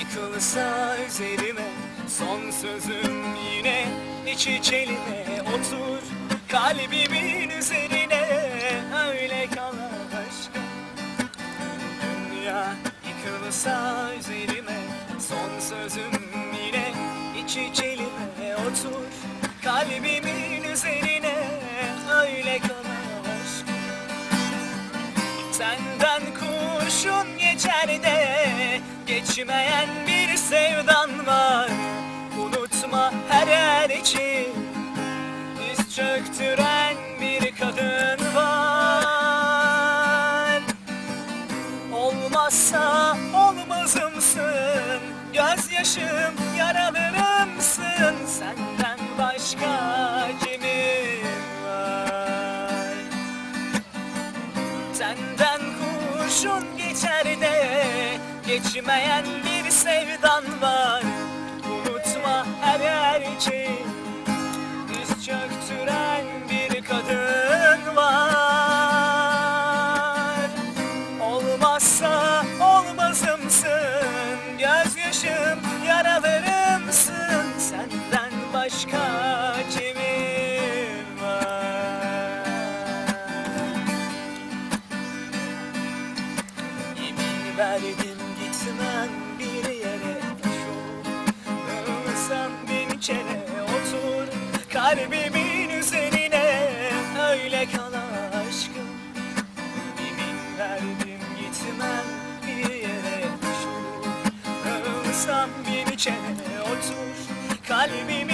Yıkılsa üzerime son sözüm yine içi çelime otur kalbimin üzerine öyle kal aşkım. Dünya yıkılsa üzerime son sözüm yine iç içe kalbimin üzerine Öyle kal aşkım Senden kurşun geçer de Geçmeyen bir sevdan var. Unutma her yer için Diz çöktüren bir kadın var. Olmazsa olmazımsın Gözyaşım yaralarımsın. Senden kurşun geçer de Geçmeyen bir sevdan var. Unutma her için Diz çöktüren bir kadın var. Olmazsa olmazımsın Gözyaşım yaralarımsın verdim gitmem bir yere. Issam bin kere otur Kalbimin üzerine. Öyle kal aşkım. Yemin verdim gitmem bir yere. Issam bin kere otur Kalbimin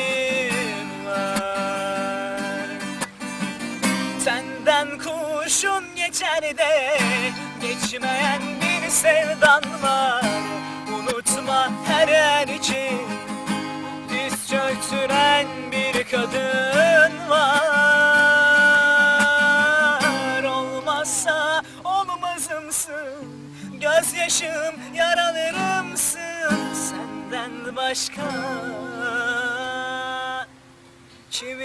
Senden kurşun geçer de Geçmeyen bir sevdan var. Unutma her yer için Diz çöktüren bir kadın var. Olmazsa olmazımsın Gözyaşım yaralarımsın. Senden başka Kimim